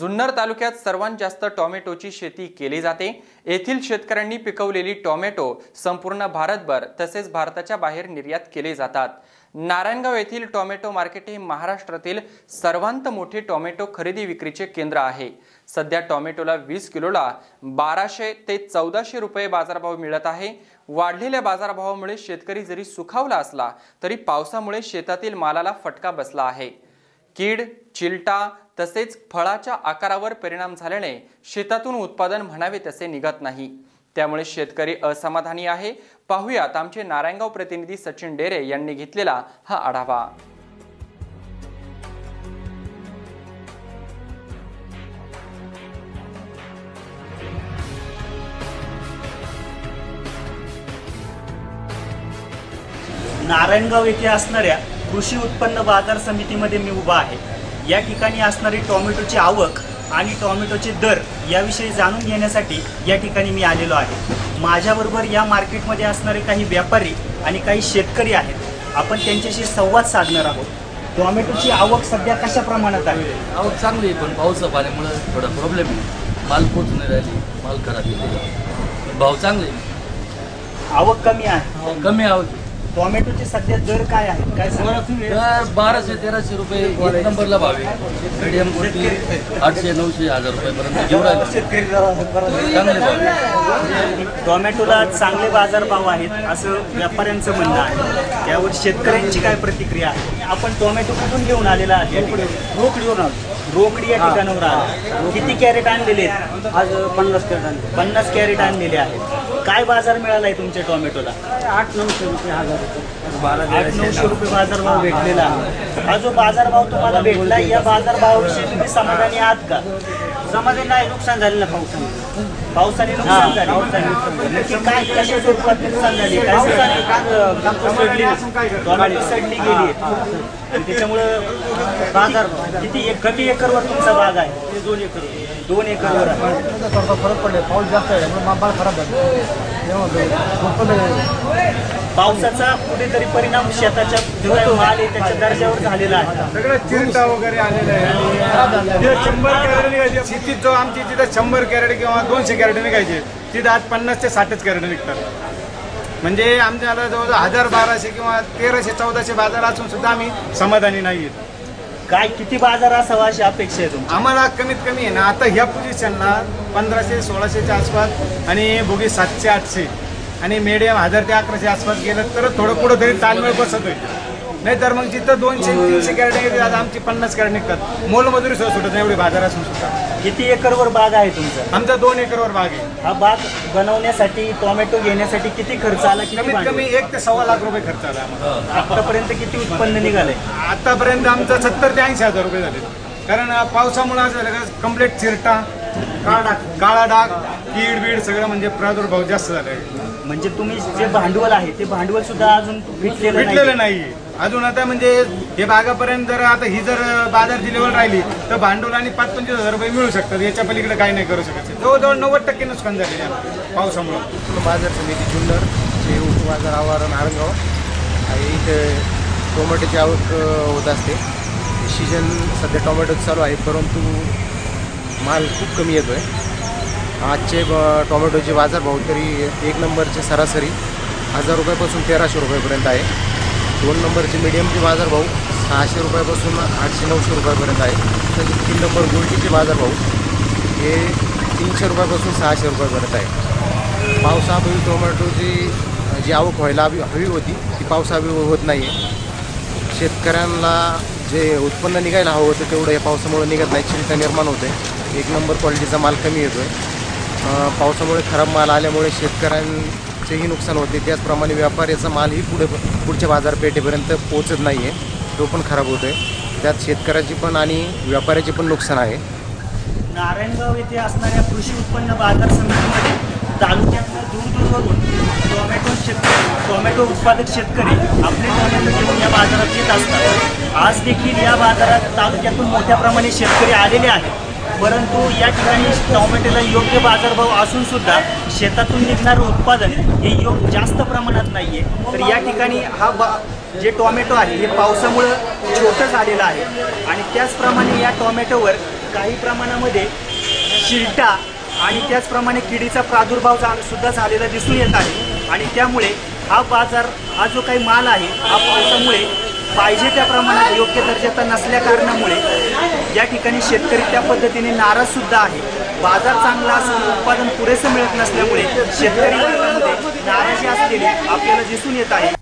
जुन्नर तालुक्यात सर्वात जास्त टोमॅटोची शेती केली जाते. येथील शेतकऱ्यांनी पिकवलेली टोमॅटो संपूर्ण भारतभर तसेच भारताच्या बाहेर निर्यात केले जातात. नारायणगाव येथील टोमॅटो मार्केट हे महाराष्ट्रातील सर्वांत मोठे टोमॅटो खरेदी विक्रीचे केंद्र आहे. सध्या टोमॅटोला वीस किलोला बाराशे ते चौदाशे रुपये बाजारभाव मिळत आहे. वाढलेल्या बाजारभावामुळे शेतकरी जरी सुखावला असला तरी पावसामुळे शेतातील मालाला फटका बसला आहे. कीड चिलटा तसेच फळाच्या आकारावर परिणाम झाल्याने शेतातून उत्पादन म्हणावे तसे निघत नाही. त्यामुळे शेतकरी असमाधानी आहे. पाहुयात आमचे नारायणगाव प्रतिनिधी सचिन डेरे यांनी घेतलेला हा आढावा. नारायणगाव येथे असणाऱ्या कृषी उत्पन्न बाजार समितीमध्ये मी उभा आहे. या ठिकाणी असणारी टोमॅटोची आवक आणि टोमॅटोचे दर याविषयी जाणून घेण्यासाठी या ठिकाणी मी आलेलो आहे. माझ्याबरोबर या मार्केटमध्ये असणारे काही व्यापारी आणि काही शेतकरी आहेत. आपण त्यांच्याशी संवाद साधणार आहोत. टोमॅटोची आवक सध्या कशा प्रमाणात आहे? आवक चांगली आहे पण पावसा पाण्यामुळे थोडा प्रॉब्लेम आहे. माल पोच नाही राहिली माल खराब भाव चांगले. आवक कमी आहे. कमी आवक. टोमॅटोचे सध्या दर काय आहेत काय सांगा? तर बाराशे तेराशे रुपये. एक नंबरला भाव आहे. मीडियम कोणती? आठशे नऊशे हजार रुपयेपर्यंत घेऊन राहिले चांगले भाव आहे. टोमॅटोला चांगले बाजारभाव आहेत असं व्यापाऱ्यांचं म्हणणं आहे. त्यावर शेतकऱ्यांची काय प्रतिक्रिया आहे? आपण टोमॅटो कुठून घेऊन आलेला आहे? रोकडी घेऊन रोकडी या ठिकाणावर आला. किती कॅरेट आणलेले आहेत? आज पन्नास कॅरेट आणले. पन्नास कॅरेट आणलेले आहेत. काय बाजार मिळाला आहे तुमच्या टोमॅटोला? आठ नऊशे रुपये हजार रुपये. आठ नऊशे रुपये बाजारभाव भेटलेला. हा. जो बाजारभाव तुम्हाला भेटला या बाजारभावाविषयी तुम्ही समाधानी आहात का? समाधान नाही नुकसान झालेलं ना पावसाने पावसाने नुकसान झाले. नक्की काय कशा स्वरूपात नुकसान झाले? सांगाल? टोमॅटो सडली. गेली. आणि त्याच्यामुळं बाजार किती एक किती एकरवर तुमचा बाग आहे? दोन एकर. दोन एकरवर आहे. थोडा फरक पडले. पाऊस जास्त आहे त्यामुळे माल खराब झाले. पावसाचा कुठेतरी परिणाम शेताच्या जो काही माल आहे त्याच्या दर्जावर झालेला आहे. सगळं चिरटा वगैरे आलेलं आहे. शंभर शेतीत जो आमची तिथं शंभर कॅरेट किंवा दोनशे कॅरेट निघायचे तिथं आज पन्नास ते साठच कॅरेट निघतात म्हणजे आमच्याला जवळजवळ हजार बाराशे किंवा तेराशे चौदाशे बाजार असून सुद्धा आम्ही समाधानी नाही आहेत. काय किती बाजार असावा अशी अपेक्षा आहे तुमची? आम्हाला कमीत कमी आहे ना आता ह्या पोझिशनला पंधराशे सोळाशेच्या आसपास आणि बोगी सातशे आठशे. आणि मीडियम हजार ते अकराशे आसपास गेलं तर थोडं कुठं तरी तालमेळ बसत होईल. नाही तर मग जिथं दोनशे तीनशे कॅरेट निघते आज आमची पन्नास कॅरेट निघतात मोलमजुरी सुद्धा सुटत नाही एवढी बाजार असून सुद्धा. किती एकरवर बाग आहे तुमचा? आमचा दोन एकरवर बाग आहे. हा बाग बनवण्यासाठी टोमॅटो घेण्यासाठी किती खर्च आला किती कमीत कमी भांडवल? एक ते सव्वा लाख रुपये खर्च आला आम्हाला. आतापर्यंत किती उत्पन्न निघालंय? आतापर्यंत आमचं सत्तर ते ऐंशी हजार रुपये झाले. कारण अं, पावसामुळे असं झालं का कंप्लीट चिरटा काळा डाग. काळा डाग कीड बीड सगळं म्हणजे प्रादुर्भाव जास्त झाला आहे. म्हणजे तुम्ही जे भांडवल आहे ते भांडवल सुद्धा अजून भेटलेलं भेटलेलं नाही अजून आता म्हणजे हे बागापर्यंत जर आता ही जर बाजारची लेवल राहिली तर भांडवल आणि पाच पंचवीस हजार रुपये मिळू शकतात. याच्या पलीकडे काही नाही करू शकत. जवळजवळ नव्वद टक्के नुकसान झालेले आहे पावसामुळे. बाजार समिती जुन्नर जे उपबाजार आवार नारंगाव आणि इथे टोमॅटोची आवक होत असते. सीजन सध्या टोमॅटो चालू आहे परंतु माल खूप कमी येतो आहे आजचे ब- टोमॅटोचे बाजारभाव तरी एक नंबरचे सरासरी हजार रुपयापासून तेराशे रुपयापर्यंत आहे. दोन नंबरचे मिडियमचे बाजारभाव सहाशे रुपयापासून आठशे नऊशे रुपयापर्यंत आहे. तसेच तीन नंबर गोल्टीचे बाजारभाव हे तीनशे रुपयापासून सहाशे रुपयापर्यंत आहे. पावसाअभावी टोमॅटोची जी आवक व्हायला हवी हवी होती ती पावसाअभावी होत नाही आहे शेतकऱ्यांना जे उत्पन्न निघायला हवं होतं तेवढं या पावसामुळे निघत नाही. चिंता निर्माण होते एक नंबर क्वालिटीचा माल कमी येतो आहे पावसामुळे खराब माल आल्यामुळे शेतकऱ्यांचेही नुकसान होते. त्याचप्रमाणे व्यापाऱ्याचा मालही पुढे पुढच्या बाजारपेठेपर्यंत पोचत नाही आहे तो पण खराब होतो आहे त्यात शेतकऱ्याची पण आणि व्यापाऱ्याचे पण नुकसान आहे. नारायणगाव येथे असणाऱ्या कृषी उत्पन्न बाजार समितीमध्ये तालुक्यातनं दूरदूरवरून टोमॅटो शेतकरी टोमॅटो उत्पादक शेतकरी आपले टोमॅटो घेऊन या बाजारात येत असतात. आज देखील या बाजारात तालुक्यातून मोठ्या प्रमाणे शेतकरी आलेले आहेत. परंतु या ठिकाणी टोमॅटोला योग्य बाजारभाव असून सुद्धा शेतातून निघणारं उत्पादन हे योग जास्त प्रमाणात नाही आहे तर या ठिकाणी हा बा जे टोमॅटो आहे हे पावसामुळं छोटं झालेलं आहे. आणि त्याचप्रमाणे या टोमॅटोवर काही प्रमाणामध्ये शिलटा आणि त्याचप्रमाणे किडीचा प्रादुर्भाव जा सुद्धा झालेला दिसून येत आहे. आणि त्यामुळे हा बाजार हा जो काही माल आहे हा पावसामुळे पाहिजे त्या प्रमाणात योग्य दर्जाचा नसल्या कारणामुळे या ठिकाणी शेतकरी त्या पद्धतीने नाराज सुद्धा आहे. बाजार चांगला असून उत्पादन पुरेसं मिळत नसल्यामुळे शेतकरी नाराजी असलेली आपल्याला दिसून येत आहे.